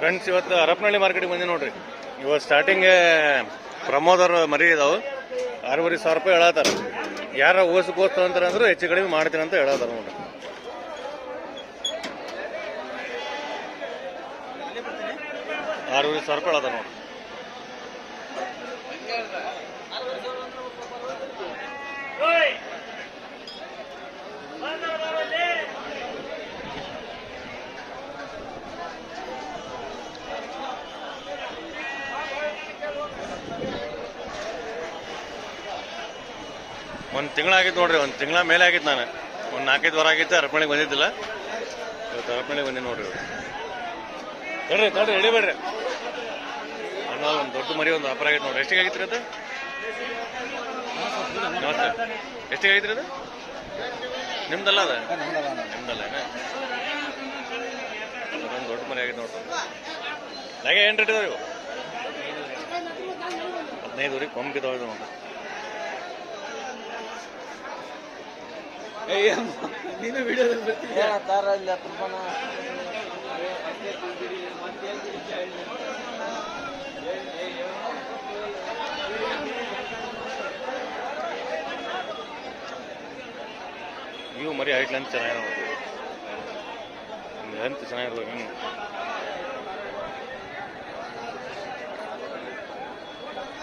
Friends ಇವತ್ತು ಹರಪನಹಳ್ಳಿ ಮಾರ್ಕೆಟಿಗೆ ಬಂದಿ ನೋಡ್ರಿ. ಇವತ್ತು ಸ್ಟಾರ್ಟಿಂಗ್ ಪ್ರಮೋದ್ ಅವ್ರ ಮರಿ ಇದಾವೆ. ಆರೂವರೆ ಸಾವಿರ ರೂಪಾಯಿ ಹೇಳತ್ತಾರ ಯಾರ ಓಸು ತಗೊಂತಾರ ಅಂದ್ರೆ ಹೆಚ್ಚು ಕಡಿಮೆ ಮಾಡ್ತೀನಿ ಅಂತ ಹೇಳತ್ತಾರ ನೋಡ್ರಿ. ಆರೂವರೆ ಸಾವಿರ ರೂಪಾಯಿ ಹೇಳತ್ತಾರ ನೋಡ್ರಿ. ಒಂದು ತಿಂಗಳಾಗಿತ್ತು ನೋಡ್ರಿ, ಒಂದು ತಿಂಗಳ ಮೇಲೆ ಆಗಿತ್ತು ನಾನು. ಒಂದು ನಾಲ್ಕೈದು ವಾರ ಆಗಿತ್ತು, ಅರ್ಪಣೆಗೆ ಬಂದಿದ್ದಿಲ್ಲ. ಇವತ್ತು ಅರ್ಪಣೆಗೆ ಬಂದಿ ನೋಡ್ರಿ ತಡ್ರಿ ತಡ್ರಿ ಹಿಡಿಬೇಡ್ರಿ ಅಣ್ಣ, ಒಂದು ದೊಡ್ಡ ಮರಿ, ಒಂದು ವ್ಯಾಪಾರ ಆಗೈತೆ ನೋಡ್ರಿ. ಎಷ್ಟಿಗೆ ಆಗಿತ್ತು ಅದು? ನಮಸ್ತೆ ಎಷ್ಟಿಗೆ ಆಗಿತ್ತು ಅದು? ನಿಮ್ದಲ್ಲ ಅದ? ನಿಮ್ದಲ್ಲ ಅದೊಂದು ದೊಡ್ಡ ಮರಿ ಆಗೈತೆ ನೋಡ್ರಿ. ಹಾಗೆ ಏನು ರೇಟ್ ಇದಾವೆ ಹದಿನೈದು ವರೆಗೆ ಕೊಂಬಿದ್ದಾವೆ ಇದು ನೋಡ್ರಿ. ನೀನು ವಿಡಿಯೋದಲ್ಲಿ ಬರ್ತೀಯ ಇವು ಮರಿ ಹೈಟ್ ಲೆಂತ್ ಚೆನ್ನಾಗಿರೋದು ಲೆಂತ್ ಚೆನ್ನಾಗಿರ್ಬೇಕು ಹ್ಞೂ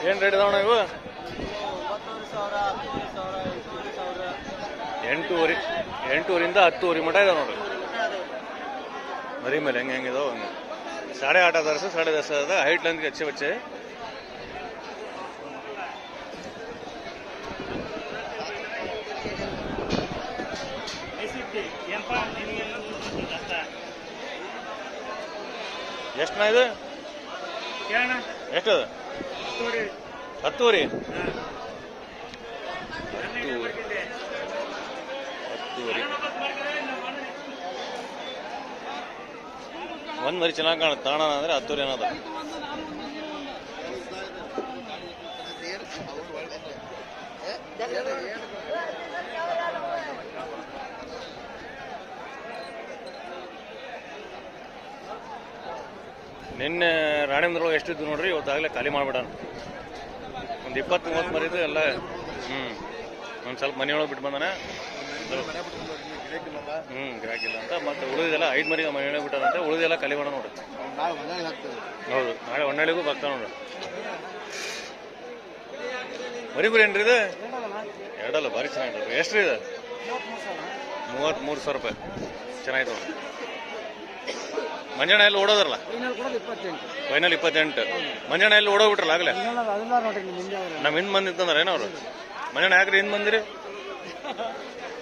ಏನು ರೇಟ್ ಇದಾವಣ ಇವು? ಎಂಟೂವರೆ ಎಂಟೂವರಿಂದ ಹತ್ತುವರೆ ಮಠ ಇದಾವೆ ನೋಡ್ರಿ. ಮರಿ ಮೇಲೆ ಹೆಂಗೆ ಹೆಂಗಿದಾವೆ ಹಂಗೆ. ಸಾಡೆ ಆಟ ಹಜಾರ್ ಸಾಡೆ ದಸ ಅದ ಹೈಟ್ ಲೆಂತ್ ಹೆಚ್ಚೆ ಬಚ್ಚೆ. ಎಷ್ಟು ಇದು? ಎಷ್ಟದ ಹತ್ತೂವರೆ. ಒಂದ್ ಮರಿ ಚೆನ್ನಾಗಿ ಕಾಣುತ್ತೆ. ತಾಣ ಅಂದ್ರೆ ಹತ್ತೂರಿ ಏನದ ನಿನ್ನೆ ರಾಣಿಂದ್ರೊಳಗೆ ಎಷ್ಟಿದ್ದು ನೋಡ್ರಿ? ಇವತ್ತಾಗಲೇ ಖಾಲಿ ಮಾಡ್ಬಿಡೋಣ ಒಂದು ಇಪ್ಪತ್ತು ಮೂವತ್ತು ಮರಿದು ಎಲ್ಲ ಹ್ಞೂ ಒಂದು ಸ್ವಲ್ಪ ಮನೆಯೊಳಗೆ ಬಿಟ್ಟು ಬಂದಾನೆ. ಹ್ಞೂ ಗಿರಾಕಿಲ್ಲ ಅಂತ ಮತ್ತೆ ಉಳಿದೆಲ್ಲ ಐದು ಮರಿ ಮನೆ ಬಿಟ್ಟಾರಂತೆ ಉಳಿದೆಲ್ಲ ಮಾಡೋಣ ನೋಡ್ರಿ ಹೌದು ನಾಳೆ ಹೊನ್ನಳ್ಳಿಗೂ ಬರ್ತಾವ ನೋಡ್ರಿ ಮರಿಬರಿ ಏನ್ರಿ ಇದು? ಎರಡಲ್ಲ ಭಾರಿ ಚೆನ್ನಾಗಿದೆ ಎಷ್ಟು ರೀ ಇದು? ಮೂವತ್ತ್ಮೂರು ಸಾವಿರ. ರೂಪಾಯಿ. ಚೆನ್ನಾಗಿದೆ ನೋಡ್ರಿ ಮಂಜಣ್ಣ ಎಲ್ಲಿ ಓಡೋದ್ರಲ್ಲ? ಫೈನಲ್ ಇಪ್ಪತ್ತೆಂಟು. ಮಂಜಣ್ಣ ಎಲ್ಲಿ ಓಡೋಗ್ಬಿಟ್ರಲ್ಲ ಆಗಲೇ? ನಮ್ಮ ಹಿಂದ್ ಬಂದಿತ್ತಂದ್ರೆ ಅವರು? ಮಂಜಣ್ಣ ಯಾಕ್ರಿ ಹಿಂದ್ ಬಂದಿರಿ?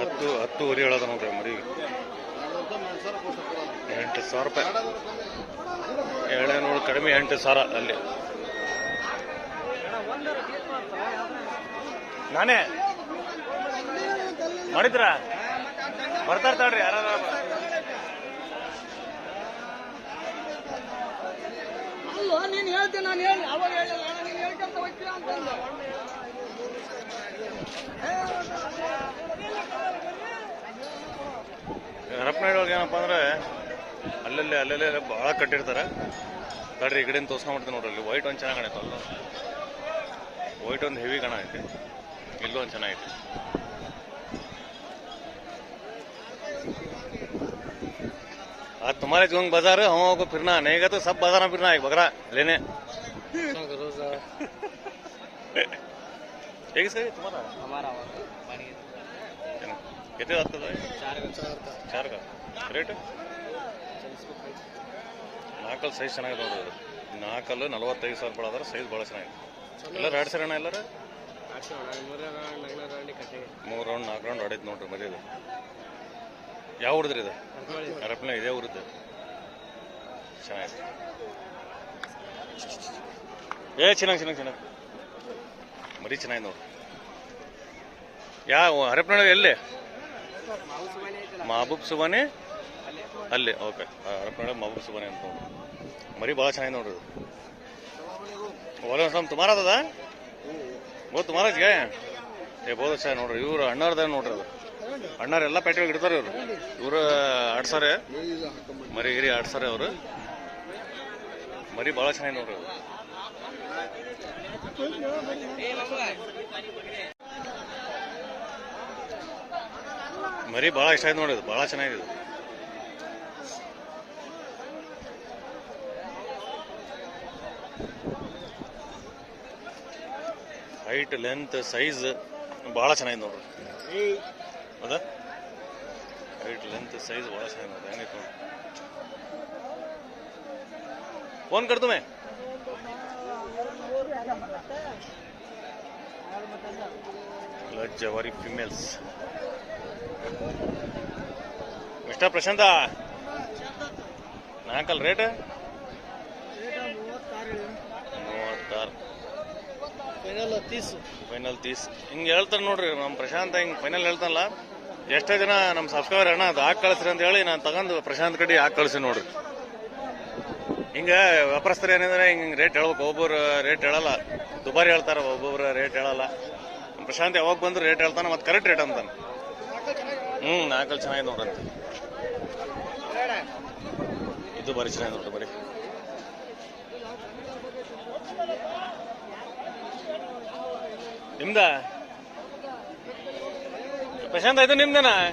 ಹತ್ತು ಹತ್ತುವರೆ ಹೇಳೋದ ನೋಡ್ರಿ ಮರಿ ಎಂಟು ಸಾವಿರ ರೂಪಾಯಿ. ಏಳೇನೂರು ಕಡಿಮೆ ಎಂಟು ಸಾವಿರ ಅಲ್ಲಿ. ನಾನೇ? ಮಾಡಿದ್ರ? ಬರ್ತಾರ ತಾಳ್ರಿ ಯಾರ ಅಲ್ಲೋ ನೀನು ಹೇಳ್ತೀನಿ ನಾನು ಹೇಳಿ ಅವಾಗ ಹೇಳಿಲ್ಲ ನೀನ್ ಹೇಳ್ಕೊಂತ ಹೋಗ್ತೀಯ ಅಂತಂದು. ಹರಪನಹಳ್ಳಿ ಒಳಗೆ ಏನಪ್ಪ ಅಂದ್ರೆ ಅಲ್ಲಲ್ಲಿ ಅಲ್ಲಲ್ಲೇ ಭಾಳ ಕಟ್ಟಿರ್ತಾರೆ ತಡ್ರಿ ಈ ಕಡೆಯಿಂದ ತೋರ್ಸ್ಕೊಂಡ್ಬಿಡ್ತೀನಿ ನೋಡ್ರಿ ಅಲ್ಲಿ ವೈಟ್ ಒಂದು ಚೆನ್ನಾಗಿ ಕಾಣೈತೆ ಅಲ್ಲ ವೈಟ್ ಒಂದು ಹೆವಿ ಕಾಣೈತೆ ಇಲ್ಲೂ ಒಂದು ಚೆನ್ನಾಗೈತೆ आज तुम्हारे जोंग बाजार है हम को फिरना नहीं का तो सब बाजार में फिरना है बकरा लेने एक सही तुम्हारा हमारा ಏನು? कितने ಆಗ್ತದೆ ಚಾರ್ का ರೇಟ್ ನಾಲ್ಕಲ್ಲಿ ಸೈಜ್ ಚೆನ್ನಾಗಿದೆ ನೋಡ್ರಿ ಇದು. ನಾಲ್ಕಲ್ಲು ನಲವತ್ತೈದು ಸಾವಿರ ರೂಪಾಯಿ ಅದಾರ ಸೈಜ್ ಭಾಳ ಚೆನ್ನಾಗಿದೆ ಎಲ್ಲರೂ ಎರಡು ಸರಿ ಅಣ್ಣ ಎಲ್ಲರೂ ಮೂರು ರೌಂಡ್ ನಾಲ್ಕು ರೌಂಡ್ ಹೊಡೈತೆ ನೋಡ್ರಿ ಮರಿದು ಯಾವ ಊರದ್ರಿ ಇದು ಹರಪನೆ ಇದೇ ಊರದ್ದು ಚೆನ್ನಾಗಿದೆ ಏ ಚೆನ್ನಾಗಿ ಚೆನ್ನಾಗಿ ಚೆನ್ನಾಗಿ ಮರಿ ಚೆನ್ನಾಗಿ ನೋಡು. ಯಾವ ಹರಪನಹಳ್ಳಿ ಎಲ್ಲಿ? ಮಹಬೂಬ್ ಸುಬಾನೆ? ಅಲ್ಲಿ, ಓಕೆ. ಹರಪನಹಳ್ಳಿ ಮಹಬೂಬ್ ಸುಬಾನೆ ಅಂತ ನೋಡು. ಮರಿ ಭಾಳ ಚೆನ್ನಾಗಿ ನೋಡ್ರಿ ಒಲೆ ಸ್ವಾಮಿ ತುಮಾರ ಅದ? ಓ ತುಮಾರ ಗೆ ಏ, ಬೋದು ಸರ್ ನೋಡ್ರಿ, ಇವ್ರು ಅಣ್ಣವ್ರದ ನೋಡ್ರಿ ಅದು. ಅಣ್ಣವ್ರು ಎಲ್ಲ ಪೆಟ್ರೋಲ್ ಇಡ್ತಾರೆ ಇವರು. ಇವರು ಆಡ್ಸಾರೆ ಮರಿ ಗಿರಿ ಆಡ್ಸಾರೆ ಅವರು. ಮರಿ ಭಾಳ ಚೆನ್ನಾಗಿ ನೋಡ್ರಿ ಮರಿ ಭಾಳ ಇಷ್ಟ ಆಯ್ತು ನೋಡಿ ಬಹಳ ಭಾಳ ಚೆನ್ನಾಗಿದೆ. ಹೈಟ್ ಲೆಂತ್ ಸೈಜ್ ಭಾಳ ಚೆನ್ನಾಗಿದೆ ನೋಡ್ರಿ ಹೌದಾ? ಹೈಟ್ ಲೆಂತ್ ಸೈಜ್ ಭಾಳ ಚೆನ್ನಾಗಿದೆ ಹೆಂಗೈತೆ ನೋಡಿ. ಫೋನ್ ಕರ್ ತುಮೆ. ಜವಾರಿ ಫಿಮೇಲ್ಸ್ ಮಿಸ್ಟರ್ ಪ್ರಶಾಂತ ನಾಲ್ಕಲ್ ರೇಟ್ ಮೂವತ್ತಾರು. ಫೈನಲ್ ತೀಸ್ ಫೈನಲ್ ತೀಸ್ ಹಿಂಗೆ ಹೇಳ್ತಾರೆ ನೋಡ್ರಿ ನಮ್ಮ ಪ್ರಶಾಂತ ಹಿಂಗೆ ಫೈನಲ್ ಹೇಳ್ತಾನಲ್ಲ ಎಷ್ಟೇ ಜನ ನಮ್ಮ ಸಬ್ಸ್ಕ್ರೈಬರ್ ಅಣ್ಣ ಅದು ಹಾಕಿ ಕಳಿಸ್ರಿ ಅಂತ ಹೇಳಿ ನಾನು ತಗೊಂಡು ಪ್ರಶಾಂತ್ ಕಡೆ ಹಾಕಿ ಕಳಿಸಿ ನೋಡ್ರಿ. ಹಿಂಗೆ ವ್ಯಾಪಾರಸ್ಥರು ಏನಂದ್ರೆ, ಹಿಂಗೆ ರೇಟ್ ಹೇಳ್ಬೇಕು ಒಬ್ಬರು ರೇಟ್ ಹೇಳಲ್ಲ. ದುಬಾರಿ ಹೇಳ್ತಾರೆ, ಒಬ್ಬೊಬ್ರು ರೇಟ್ ಹೇಳಲ್ಲ. ಪ್ರಶಾಂತ್ ಯಾವಾಗ ಬಂದ್ರು ರೇಟ್ ಹೇಳ್ತಾನೆ, ಮತ್ತೆ ಕರೆಕ್ಟ್ ರೇಟ್ ಅಂತಾನೆ. ಹ್ಞೂ ನಾಲ್ಕಲ್ಲಿ ಚೆನ್ನಾಗಿದೆ ನೋಡ್ರಂತ ಇದು ಬಾರಿ ಚೆನ್ನಾಗಿ ನೋಡ್ರಿ ಬರೀ. ನಿಮ್ದ? ಪ್ರಶಾಂತ, ಇದು ನಿಮ್ದೇನಾ?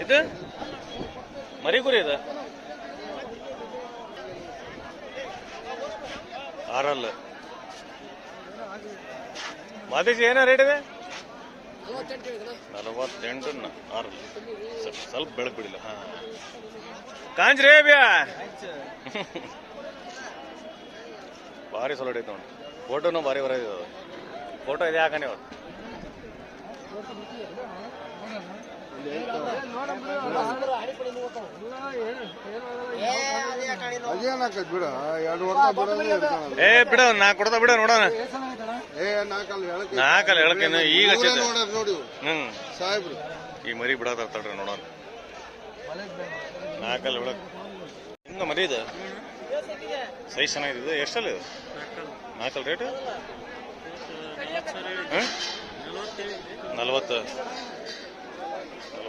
ಇದು? ಮರಿ ಕುರಿ ಇದು? ಆರಲ್ ಮಾದೇಶಿ, ಏನೋ ರೇಟ್ ಇದೆ? ನಲವತ್ತೆಂಟು ಆರಲ್ ಸ್ವಲ್ಪ- ಸ್ವಲ್ಪ ಬೆಳಕು ಬಿಡಿಲ್ಲ, ಹಾಂ. ಕಾಂಜ್ರೇ ಬ್ಯಾ ಭಾರಿ ಸೊಲಡ್ ಐತೆ ನೋಡಿ. ಫೋಟೋನು ಭಾರಿ ಬರ ಫೋಟೋ ಇದೆ ಹಾಕನೆ ಅವ್ರು ಅದೇನಾಕತ್ ಬಿಡ ಎರಡು ವರ್ಷ ಬಿಡೋದೇ. ಏ ಬಿಡ ನಾ ಕೊಡ್ತಾ ಬಿಡ ನೋಡೋಣ. ಏ ನಾಲ್ಕಲ್ಲಿ ಹೇಳಕ್ಕೆ ನಾಲ್ಕಲ್ಲ ಹೇಳಕ್ಕೇನು ಈಗ ಹಚ್ಚಿದ್ದೆ. ನೋಡಿ. ಹ್ಮ್. ಸಾಹೇಬ್ರು. ಈ ಮರಿ ಬಿಡೋದ ತಡ್ರಿ ನೋಡೋಣ. ನಾಲ್ಕಲ್ಲಿ ಬಿಡಕ್ ಹಿಂಗ ಮರಿ ಇದು? ಸೈಜ್ ಚೆನ್ನಾಗಿದೆ ಎಷ್ಟಲ್ಲಿ ಇದು? ನಾಲ್ಕಲ್ ರೇಟ್? ನಲ್ವತ್ತು.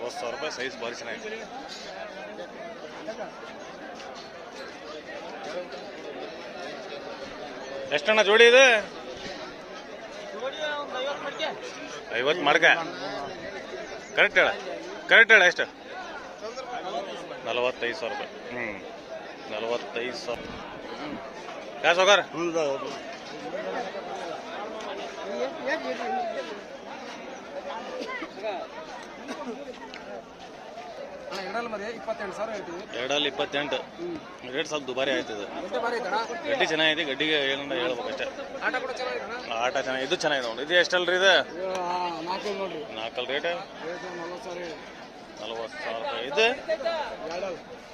ನಲ್ವತ್ತು ಸಾವಿರ ರೂಪಾಯಿ ಸೈಜ್ ಚೆನ್ನಾಗಿದೆ. ಎಷ್ಟಣ್ಣ ಜೋಡಿ ಇದೆ? ಐವತ್ತು ಮಡ್ಕ. ಕರೆಕ್ಟ್ ಹೇಳ. ಕರೆಕ್ಟ್ ಹೇಳ ಎಷ್ಟು? ನಲವತ್ತೈದು ಸಾವಿರ ರೂಪಾಯಿ. ಹ್ಞೂ ನಲವತ್ತೈದು ಸಾವಿರ. ಯಾ ಸೌಕರ್ ಎರಡಲ್ಲ ಮರಿ ಇಪ್ಪತ್ತೆಂಟು ಸಾವಿರ ಹೇಳ್ತೀವಿ. ಎರಡಲ್ಲಿ ಇಪ್ಪತ್ತೆಂಟು. ರೇಟ್ ಸ್ವಲ್ಪ ದುಬಾರಿ ಆಯ್ತದೆ. ಗಂಟೆ ಬಾರಿ ಐತಣ ಗಡ್ಡಿ ಚೆನ್ನಾಗಿದೆ ಗಡ್ಡಿಗೆ ಏನಂತ ಹೇಳ್ಬೇಕಷ್ಟೇ. ಆಟ ಕೂಡ ಚೆನ್ನಾಗಿದಣ ಆಟ ಚೆನ್ನಾಗಿ ಇದು ಚೆನ್ನಾಗಿದೆ ನೋಡಿ. ಇದು ಎಷ್ಟಲ್ರಿ ಇದು? ನಾಲ್ಕು ನೋಡ್ರಿ. ನಾಲ್ಕಲ್ ರೇಟ್? ನಲ್ವತ್ತು ಸಾವಿರ ರೂಪಾಯಿ. ಇದು?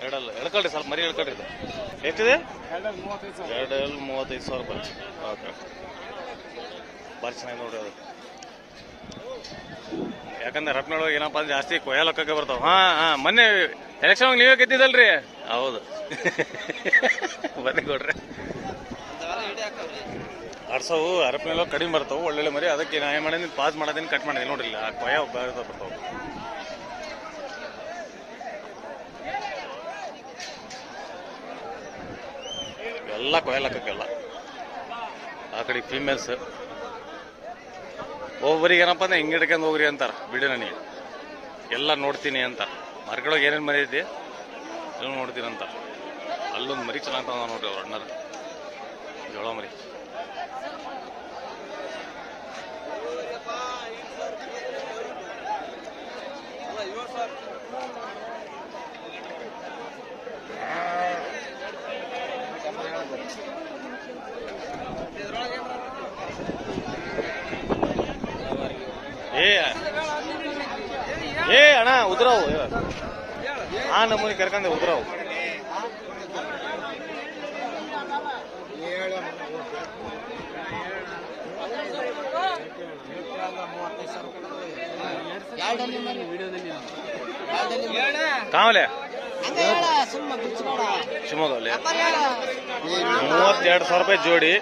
ಎರಡಲ್ಲ. ಎಳ್ಕೊಳ್ರಿ ಸ್ವಲ್ಪ ಮರಿ ಎಳ್ಕೊಳ್ರಿ ಇದು. ಎಷ್ಟಿದೆ? ಎರಡಲ್ಲ ಮೂವತ್ತೈದು ಸಾವಿರ. ಎರಡಲ್ಲಿ ಮೂವತ್ತೈದು ಸಾವಿರ ರೂಪಾಯಿ. ಓಕೆ ಭಾರಿ ಚೆನ್ನಾಗಿ ನೋಡ್ರಿ ಅದು. ಯಾಕಂದ್ರೆ ರಪ್ನೊಳಗೆ ಏನಪ್ಪ ಅಂದ್ರೆ ಜಾಸ್ತಿ ಕೊಯ್ಯಲಕ್ಕಕ್ಕೆ ಬರ್ತಾವ. ಹಾ ಹಾ ಮೊನ್ನೆ ಎಲೆಕ್ಷನ್ ನೀವೇ ಗೆದ್ದಿದ್ದಲ್ರಿ? ಹೌದು. ಬನ್ನಿ ಕೊಡ್ರಿ. ಆಡ್ಸವು ಅರಪ್ನೆಲ್ಲ ಕಡಿಮೆ ಬರ್ತಾವೆ ಒಳ್ಳೊಳ್ಳೆ ಮರಿ. ಅದಕ್ಕೆ ನಾ ಏನು ಮಾಡಿದ್ದೀನಿ ಪಾಸ್ ಮಾಡೋದೇನು ಕಟ್ ಮಾಡಿದ್ದೀನಿ ನೋಡ್ರಿ ಆ ಕೊಯ್ಯ ಬೇರೆ ಬರ್ತಾವೆ. ಎಲ್ಲ ಕೊಯ್ಯಲಕ್ಕೆಲ್ಲ ಆ ಕಡೆ ಫೀಮೇಲ್ಸ್ ಒಬ್ಬರಿಗೆ ಏನಪ್ಪ ಅಂದ್ರೆ ಹಿಂಗೆ ಹಿಡ್ಕೊಂಡು ಹೋಗ್ರಿ ಅಂತಾರೆ ಬಿಡಿ ನನಗೆ. ಎಲ್ಲ ನೋಡ್ತೀನಿ ಅಂತ ಮಾರ್ಕೆಟೊಳಗೆ ಏನೇನು ಮರಿ ಐತಿ? ನೋಡ್ತೀನಿ ಅಂತ ಅಲ್ಲೊಂದು ಮರಿ ಚೆನ್ನಾಗ್ತಾವ ನೋಡ್ರಿ ಅವ್ರ ಅಣ್ಣರು ಜೋಳ ಮರಿ. ಉದ್ರವು ಆ ನಮೂನಿ ಕರ್ಕಂದೆ ಉದ್ರವು. ಕಾಮಲೆ ಶಿವಮೊಗ್ಗಲ್ಲಿ ಮೂವತ್ತೆರಡು ಸಾವಿರ ರೂಪಾಯಿ ಜೋಡಿ.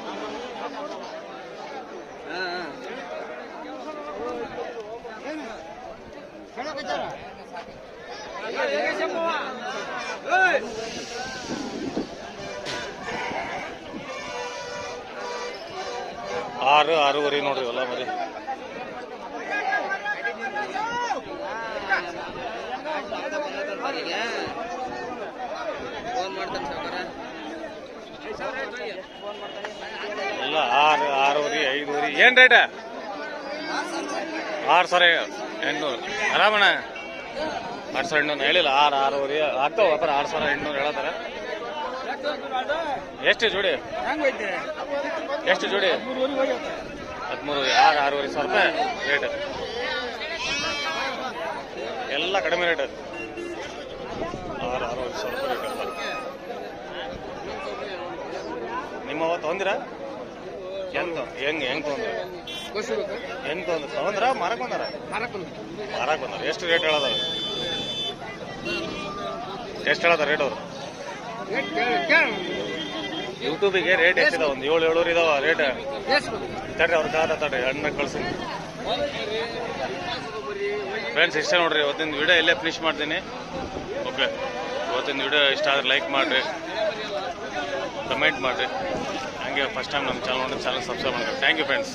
ಆರು, ಆರೂವರೆ ನೋಡ್ರಿ ಎಲ್ಲ ಮರಿ. ಎಲ್ಲ ಆರು, ಆರೂವರೆ, ಐದೂವರೆ. ಏನು ರೇಟ ಆರು ಸಾವಿರ ಎಂಟ್ನೂರು. ಆರಾಮಣ್ಣ? ಆರು ಸಾವಿರ ಇನ್ನೂರು ಹೇಳಿಲ್ಲ. ಆರು ಆರೂವರೆ ಆಗ್ತಾವ ವ್ಯಾಪಾರ ಆರು ಸಾವಿರ ಇನ್ನೂರು ಹೇಳತ್ತಾರ ಎಷ್ಟು ಜೋಡಿ? ಎಷ್ಟು ಜೋಡಿ? ಹದಿಮೂರು ಆರು ಆರೂವರೆ ಸಾವಿರ ರೂಪಾಯಿ ರೇಟ್ ಎಲ್ಲ ಕಡಿಮೆ ರೇಟ್ ಆರು ಆರೂವರೆ ಸಾವಿರ ರೂಪಾಯಿ ರೇಟ್ ನಿಮ್ಮ ಅವತ್ತು ತೊಂದಿರ ಎಂತ? ಹೆಂಗ್ ಹೆಂಗ್ ತೊಂದ್ರೆ ಹೆಂಗ್ ತೊಂದ್ರೆ ತೊಗೊಂಡ್ರ ಮಾರಕ್ ಬಂದಾರ? ಮಾರಕ್ ಬಂದಾರ. ಎಷ್ಟು ರೇಟ್ ಹೇಳದಾರ ಎಷ್ಟು ಹೇಳ್ತಾರೆ ರೇಟ್ ಅವರು. ಯೂಟ್ಯೂಬಿಗೆ ರೇಟ್ ಎಷ್ಟಿದಾವ ಒಂದು ಏಳು ಏಳೂರು ಇದಾವ ರೇಟ್. ತಡ್ರಿ ಅವ್ರ ಕಾದ ತಡ್ರಿ ಹಣ್ಣು ಕಳ್ಸಿ. ಫ್ರೆಂಡ್ಸ್ ಇಷ್ಟ ನೋಡ್ರಿ, ಇವತ್ತಿನ ವಿಡಿಯೋ ಇಲ್ಲೇ ಫಿನಿಶ್ ಮಾಡ್ತೀನಿ. ಓಕೆ ಇವತ್ತಿನ ವಿಡಿಯೋ ಇಷ್ಟ ಆದ್ರೆ ಲೈಕ್ ಮಾಡಿರಿ. ಕಮೆಂಟ್ ಮಾಡಿರಿ. ಹಂಗೆ ಫಸ್ಟ್ ಟೈಮ್ ನಮ್ಮ ಚಾನಲ್ ನೋಡಿ ಚಾನಲ್ ಸಬ್ಸ್ಕ್ರೈಬ್ ಮಾಡ್ತೀವಿ ಥ್ಯಾಂಕ್ ಯು ಫ್ರೆಂಡ್ಸ್